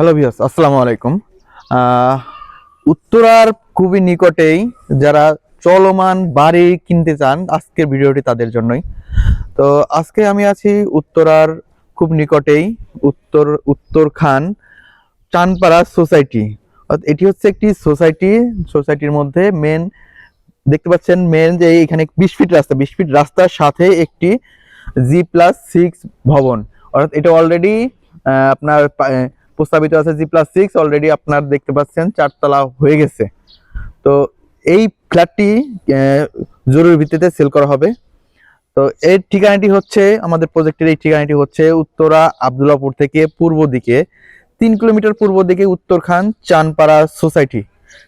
Hello viewers আসসালামু আলাইকুম। উত্তরার খুবই নিকটেই যারা চলমান বাড়ি কিনতে চান, আজকের ভিডিওটি তাদের জন্যই। তো আজকে আমি আছি উত্তরার খুব নিকটেই, উত্তর উত্তর খান চানপাড়া সোসাইটি। এটি হচ্ছে একটি সোসাইটি, সোসাইটির মধ্যে মেন দেখতে পাচ্ছেন মেন যে এখানে বিশ ফিট রাস্তা, বিশ ফিট রাস্তার সাথে একটি জি প্লাস সিক্স ভবন। অর্থাৎ এটা অলরেডি আপনার প্রস্তাবিত আছে জি প্লাস সিক্স অলরেডি আপনার দেখতে পাচ্ছেন, চারতলা হয়ে গেছে। তো এই ফ্ল্যাটটি জরুরি ভিত্তিতে সেল করা হবে। তো এর ঠিকানাটি হচ্ছে, আমাদের প্রজেক্টের এই ঠিকানাটি হচ্ছে উত্তরা আবদুল্লাপুর থেকে পূর্ব দিকে, তিন কিলোমিটার পূর্ব দিকে উত্তরখান চানপাড়া সোসাইটি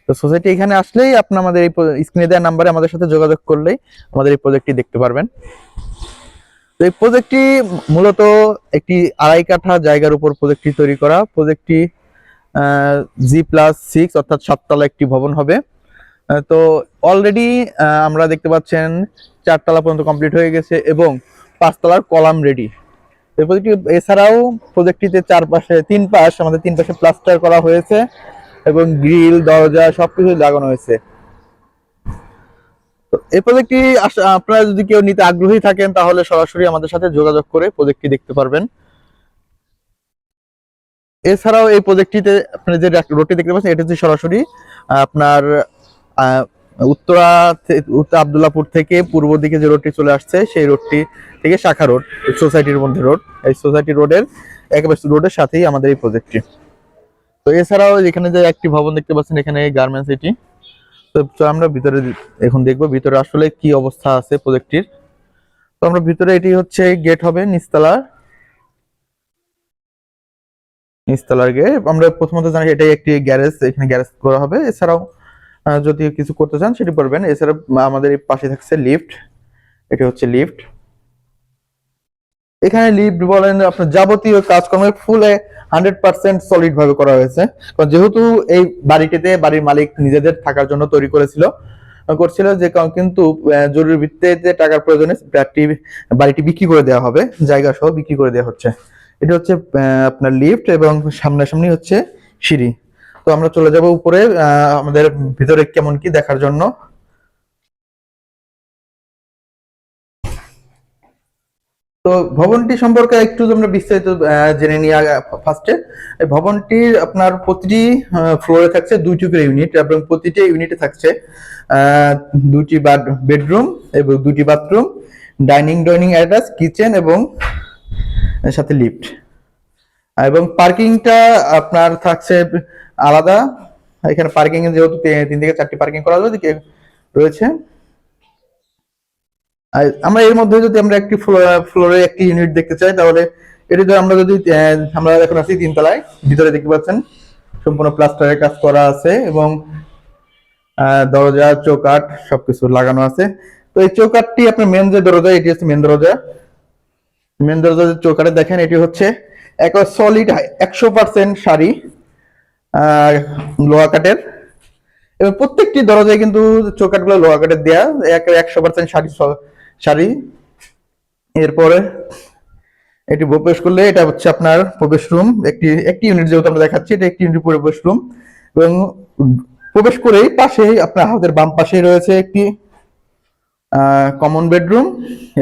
তো সোসাইটি এখানে আসলেই আপনি আমাদের এই স্ক্রিনে দেওয়া নাম্বারে আমাদের সাথে যোগাযোগ করলেই আমাদের এই প্রজেক্টটি দেখতে পারবেন। তো এই প্রজেক্টটি মূলত একটি আড়াই কাঠা জায়গার উপর প্রজেক্টটি তৈরি করা। প্রজেক্টটি জি প্লাস সিক্স অর্থাৎ সাততলা একটি ভবন হবে। তো অলরেডি আমরা দেখতে পাচ্ছেন চারতলা পর্যন্ত কমপ্লিট হয়ে গেছে এবং পাঁচতলার কলাম রেডি এই প্রজেক্টটি এছাড়াও প্রজেক্টটিতে চারপাশে, তিন পাশ, আমাদের তিন পাশে প্লাস্টার করা হয়েছে এবং গ্রিল দরজা সবকিছু লাগানো হয়েছে। তো এই প্রজেক্টটি আপনারা যদি কেউ নিতে আগ্রহী থাকেন, তাহলে সরাসরি আমাদের সাথে যোগাযোগ করে প্রজেক্টটি দেখতে পারবেন। এছাড়াও এই প্রজেক্টটিতে আপনি যে রোডটি দেখতে পাচ্ছেন, এটা হচ্ছে সরাসরি আপনার উত্তরা উত্তর আবদুল্লাপুর থেকে পূর্ব দিকে যে রোডটি চলে আসছে, সেই রোডটি থেকে শাখা রোড, সোসাইটির মধ্যে রোড। এই সোসাইটি রোডের একেবারে রোডের সাথেই আমাদের এই প্রজেক্টটি তো এছাড়াও এখানে যে একটি ভবন দেখতে পাচ্ছেন, এখানে গার্মেন্টস এটি। তো আমরা ভিতরে এখন দেখব ভিতরে আসলে কি অবস্থা আছে প্রজেক্টটির। তো আমরা ভিতরে এটি হচ্ছে গেট হবে, নিচতলার। নিচতলার গেট। আমরা প্রথমত জানি এটাই একটি গ্যারেজ, এখানে গ্যারেজ করা হবে। এছাড়াও যদি কিছু করতে চান সেটি করবেন। এছাড়া, আমাদের পাশে থাকছে লিফট। এটি হচ্ছে লিফট। এখানে লিফট বলেন আপনার যাবতীয় কাজকর্ম ফুলে হান্ড্রেড পার্সেন্ট সলিড ভাবে করা হয়েছে। কারণ যেহেতু এই বাড়িটিতে বাড়ির মালিক নিজেদের থাকার জন্য তৈরি করেছিল করছিল যে কিন্তু জরুরি ভিত্তিতে টাকার প্রয়োজনে ফ্ল্যাটটি বাড়িটি বিক্রি করে দেওয়া হবে, জায়গা সহ বিক্রি করে দেওয়া হচ্ছে। এটা হচ্ছে আপনার লিফট এবং সামনাসামনি হচ্ছে সিঁড়ি। তো আমরা চলে যাব উপরে আমাদের ভিতরে কেমন কি দেখার জন্য। তো ভবনটি সম্পর্কে একটু আমরা বিস্তারিত জেনে নিই ফার্স্টে ভবনটির আপনার প্রতিটি ফ্লোরে থাকছে দুইটি করে ইউনিট এবং প্রতিটি ইউনিটে থাকছে দুটি বেডরুম এবং দুটি bathroom dining dining attach kitchen এবং সাথে লিফট এবং পার্কিংটা আপনার থাকছে আলাদা। এখানে পার্কিং যেহেতু তিন থেকে চারটি পার্কিং করা রয়েছে। আর আমরা এর মধ্যে যদি আমরা একটি ফ্লোরে একটি ইউনিট দেখতে চাই, তাহলে এটি আমরা যদি আমরা এখন আছি তিনতলায়, ভিতরে দেখতে পাচ্ছেন, সম্পূর্ণ প্লাস্টারের কাজ করা আছে এবং দরজা, চৌকাঠ সবকিছু লাগানো আছে। তো এই চৌকাঠটি আপনার মেন যে দরজা, এটি হচ্ছে মেন দরজা। মেন দরজা যে চৌকাঠে দেখেন, এটি হচ্ছে একবার সলিড একশো পার্সেন্ট শাড়ি লোহা কাঠের। এবং প্রত্যেকটি দরজায় কিন্তু চৌকাঠগুলো লোহা কাঠের দেয়া একশো পার্সেন্ট শাড়ি শাড়ি। এরপরে এটি প্রবেশ করলে এটা হচ্ছে আপনার প্রবেশ রুম। একটি একটি ইউনিট যেহেতু আমরা দেখাচ্ছি, এটা একটি ইউনিট প্রবেশ রুম। এবং প্রবেশ করেই পাশেই আপনার হাতের বাম পাশেই রয়েছে একটি কমন বেডরুম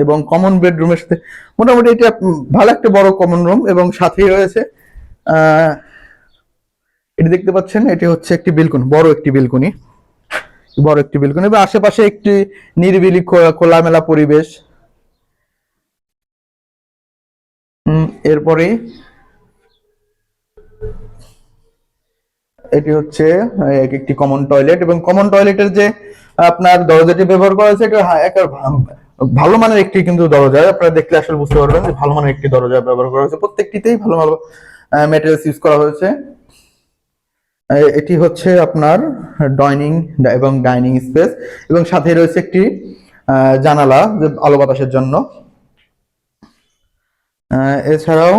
এবং কমন বেডরুমের সাথে মোটামুটি এটা ভালো একটা বড় কমন রুম এবং সাথেই রয়েছে এটি দেখতে পাচ্ছেন, এটি হচ্ছে একটি বেলকনি বড় একটি বেলকনি বড় একটি বেলকনি এবং আশেপাশে একটি নিরিবিলি খোলা- খোলামেলা পরিবেশ। এরপরে এটি হচ্ছে একটি কমন টয়লেট এবং কমন টয়লেটের যে আপনার দরজাটি ব্যবহার করা হয়েছে, এটা হা- একটা ভালো মানের একটি কিন্তু দরজা। আপনারা দেখলে আসলে বুঝতে পারবেন যে ভালো মানের একটি দরজা ব্যবহার করা হয়েছে। প্রত্যেকটিতেই ভালো ভালো ম্যাটেরিয়ালস ইউজ করা হয়েছে। এটি হচ্ছে আপনার ডাইনিং এবং ডাইনিং স্পেস এবং সাথে রয়েছে একটি জানালা যে আলো বাতাসের জন্য। এছাড়াও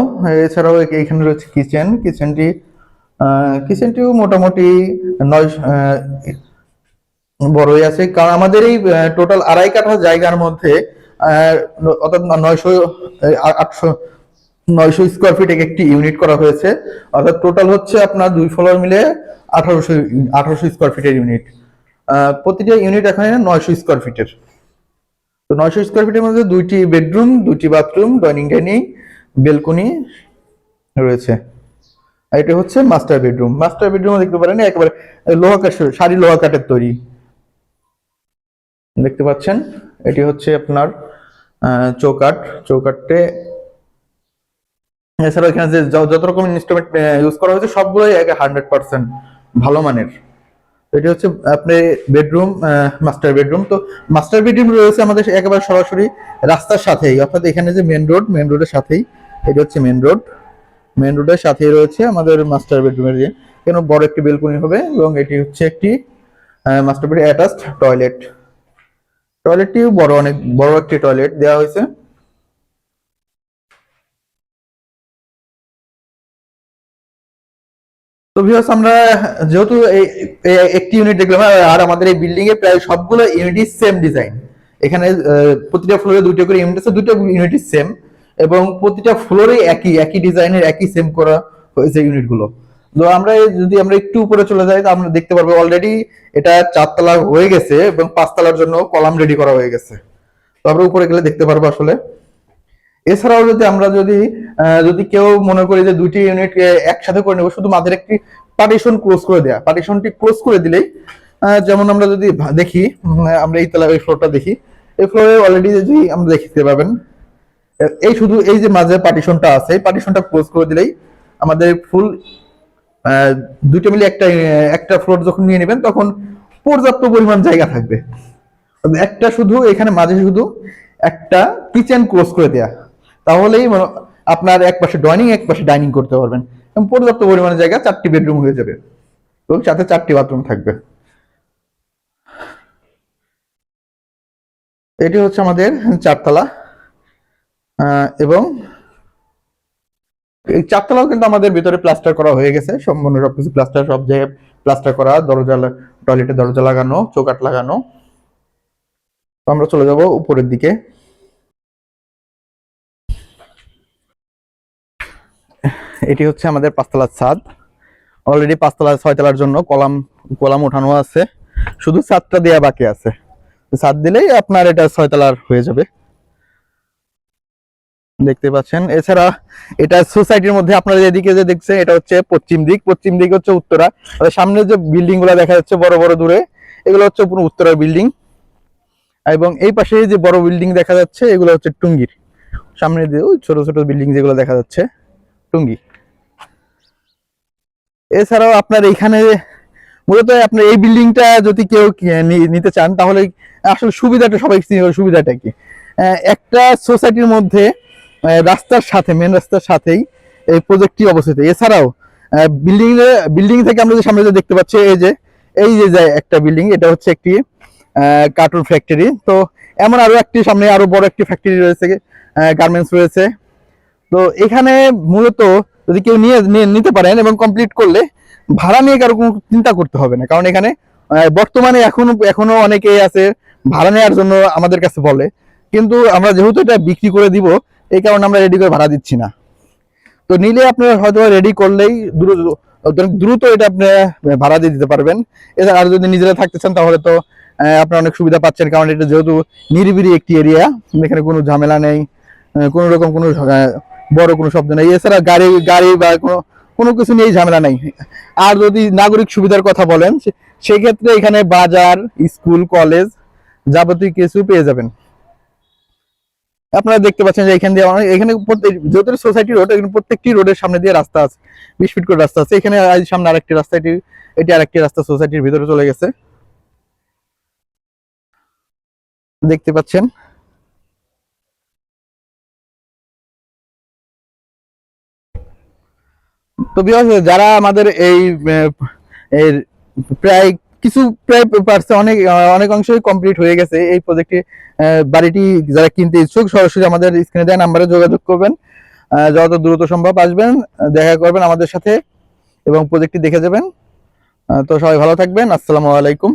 এছাড়াও এখানে রয়েছে কিচেন। কিচেনটি কিচেনটিও মোটামুটি নয় বড়ই আছে। কারণ আমাদের এই টোটাল আড়াই কাঠা জায়গার মধ্যে অর্থাৎ নয়শো আটশো নয়শো স্কোয়ার ফিট একটি ইউনিট করা হয়েছে। অর্থাৎ টোটাল হচ্ছে আপনার দুই ফ্লোর মিলে আঠারোশো আঠারোশো স্কোয়ার ফিটের ইউনিট প্রতিটা ইউনিট এখানে নয়শো স্কোয়ার ফিটের তো নয়শো স্কোয়ার ফিটের মধ্যে দুইটি বেডরুম দুইটি বাথরুম ডাইনিং ডাইনিং বেলকনি রয়েছে। এটা হচ্ছে মাস্টার বেডরুম মাস্টার বেডরুম দেখতে পারেন একেবারে লোহা কাঠ সারি লোহা কাঠের তৈরি। দেখতে পাচ্ছেন এটি হচ্ছে আপনার আহ, চৌকাঠ। চৌকাঠে এছাড়া এখানে যে যত রকম ইনস্ট্রুমেন্ট ইউজ করা হয়েছে, সবগুলোই একে হান্ড্রেড পার্সেন্ট ভালো মানের। এটি হচ্ছে আপনি বেডরুম মাস্টার বেডরুম তো মাস্টার বেডরুম রয়েছে আমাদের একেবারে সরাসরি রাস্তার সাথেই। অর্থাৎ এখানে যে মেন রোড মেন রোডের সাথেই, এটি হচ্ছে মেন রোড মেন রোডের সাথেই রয়েছে আমাদের মাস্টার বেডরুমের যে কেন বড় একটি বেলকনি হবে এবং এটি হচ্ছে একটি মাস্টার বেড অ্যাটাচড টয়লেট টয়লেটটিও বড় অনেক, বড় একটি টয়লেট দেওয়া হয়েছে। তো ভিউয়ার্স আমরা যেহেতু একটি ইউনিট দেখলাম, আর আমাদের এই বিল্ডিং এ প্রায় সবগুলো ইউনিটই সেম ডিজাইন এখানে প্রতিটা ফ্লোরে দুটো করে ইউনিট আছে দুটো ইউনিটই সেম এবং প্রতিটা ফ্লোরে একই একই ডিজাইনের একই সেম করা হয়েছে ইউনিটগুলো তো আমরা যদি আমরা একটু উপরে চলে যাই, তো আমরা দেখতে পারব অলরেডি এটা চারতলা হয়ে গেছে এবং পাঁচতলার জন্য কলাম রেডি করা হয়ে গেছে। তো আমরা উপরে গেলে দেখতে পারব আসলে। এছাড়াও যদি আমরা যদি যদি কেউ মনে করি যে দুইটি ইউনিট একসাথে করে নেব, শুধু মাঝের একটি পার্টিশন ক্লোজ করে দেয়া পার্টিশনটি ক্লোজ করে দিলেই যেমন আমরা যদি দেখি আমরা এই তলা, এই ফ্লোরটা দেখি, এই ফ্লোরে অলরেডি যদি আমরা দেখতে পাবেন এই শুধু, এই যে মাঝে পার্টিশনটা আছে, এই পার্টিশনটা ক্লোজ করে দিলেই আমাদের ফুল দুইটা মিলে একটা একটা ফ্লোর যখন নিয়ে নেবেন, তখন পর্যাপ্ত পরিমাণ জায়গা থাকবে। একটা শুধু, এখানে মাঝে শুধু একটা কিচেন ক্লোজ করে দেয়া। তাহলেই মনে- আপনার এক পাশে ডাইনিং এক পাশে ডাইনিং করতে পারবেন। এবং পর্যাপ্ত পরিমাণে জায়গা চারটি বেডরুম হয়ে যাবে। এবং সাথে চারটি বাথরুম থাকবে। এটি হচ্ছে আমাদের চারতলা। এবং এই চারতলাও কিন্তু আমাদের ভিতরে প্লাস্টার করা হয়ে গেছে। সম্পূর্ণ সবকিছু প্লাস্টার সব জায়গায় প্লাস্টার করা, দরজা টয়লেটে দরজা লাগানো চৌকাট লাগানো। আমরা চলে যাব উপরের দিকে। এটি হচ্ছে আমাদের পাঁচতলার ছাদ। অলরেডি পাঁচতলা ছয়তলার জন্য কলাম কলাম ওঠানো আছে। শুধু ছাদটা দেওয়া বাকি আছে। ছাদ দিলেই আপনার এটা ছয়তলার হয়ে যাবে। দেখতে পাচ্ছেন। এছাড়া এটা সোসাইটির মধ্যে আপনারা এদিকে যে দেখছেন, এটা হচ্ছে পশ্চিম দিক। পশ্চিম দিক হচ্ছে উত্তরা। সামনে যে বিল্ডিংগুলা দেখা যাচ্ছে বড় বড় দূরে, এগুলো হচ্ছে পুরো উত্তরার বিল্ডিং। এবং এই পাশে যে বড় বিল্ডিং দেখা যাচ্ছে, এগুলো হচ্ছে টুঙ্গির। সামনে দিয়ে ছোট ছোট বিল্ডিং যেগুলো দেখা যাচ্ছে, টুঙ্গি। এছাড়াও আপনার এইখানে মূলত আপনার এই বিল্ডিংটা যদি কেউ নিতে চান, তাহলে আসলে সুবিধাটা সবাই সুবিধাটা কি? একটা সোসাইটির মধ্যে রাস্তার সাথে মেন রাস্তার সাথেই এই প্রজেক্টটি অবস্থিত। এছাড়াও বিল্ডিং বিল্ডিং থেকে আমরা যে সামনে যে দেখতে পাচ্ছি, এই যে এই যে একটা বিল্ডিং, এটা হচ্ছে একটি কার্টুন ফ্যাক্টরি তো এমন আরও একটি সামনে আরও বড় একটি ফ্যাক্টরি রয়েছে গার্মেন্টস রয়েছে। তো এখানে মূলত যদি কেউ নিয়ে নিতে পারেন এবং কমপ্লিট করলে ভাড়া নিয়ে কারও কোনো চিন্তা করতে হবে না। কারণ এখানে বর্তমানে এখনও এখনও অনেকেই আছে ভাড়া নেওয়ার জন্য আমাদের কাছে বলে। কিন্তু আমরা যেহেতু এটা বিক্রি করে দিব, এই কারণে আমরা রেডি করে ভাড়া দিচ্ছি না। তো নিলে আপনারা হয়তো রেডি করলেই দ্রুত দ্রুত এটা আপনি ভাড়া দিয়ে দিতে পারবেন। এছাড়া আর যদি নিজেরা থাকতে চান তাহলে তো আপনারা অনেক সুবিধা পাচ্ছেন। কারণ এটা যেহেতু নিরিবিলি একটি এরিয়া এখানে কোনো ঝামেলা নেই কোনো রকম কোনো বড় কোনো শব্দ নেই। এছাড়া গাড়ি গাড়ি বা কোনো কোনো কিছু নিয়েই ঝামেলা নেই। আর যদি নাগরিক সুবিধার কথা বলেন সেক্ষেত্রে এখানে বাজার, স্কুল, কলেজ যাবতীয় কিছু পেয়ে যাবেন। আপনারা দেখতে পাচ্ছেন যে এখান দিয়ে এখানে যেহেতু সোসাইটি রোড, এখানে প্রত্যেকটি রোডের সামনে দিয়ে রাস্তা আছে বিশ ফিট করে রাস্তা আছে। এখানে সামনে আরেকটি রাস্তা, এটি এটি আরেকটি রাস্তা সোসাইটির ভিতরে চলে গেছে। দেখতে পাচ্ছেন তো বিহার যারা আমাদের এই এর প্রায় কিছু, প্রায় পার্সে অনেক অনেক অংশই কমপ্লিট হয়ে গেছে। এই প্রজেক্টে বাড়িটি যারা কিনতে ইচ্ছুক, সরাসরি আমাদের স্ক্রিনে দেওয়া নাম্বারে যোগাযোগ করবেন। যত দ্রুত সম্ভব আসবেন, দেখা করবেন আমাদের সাথে এবং প্রজেক্টটি দেখে যাবেন। তো সবাই ভালো থাকবেন। আসসালামু আলাইকুম।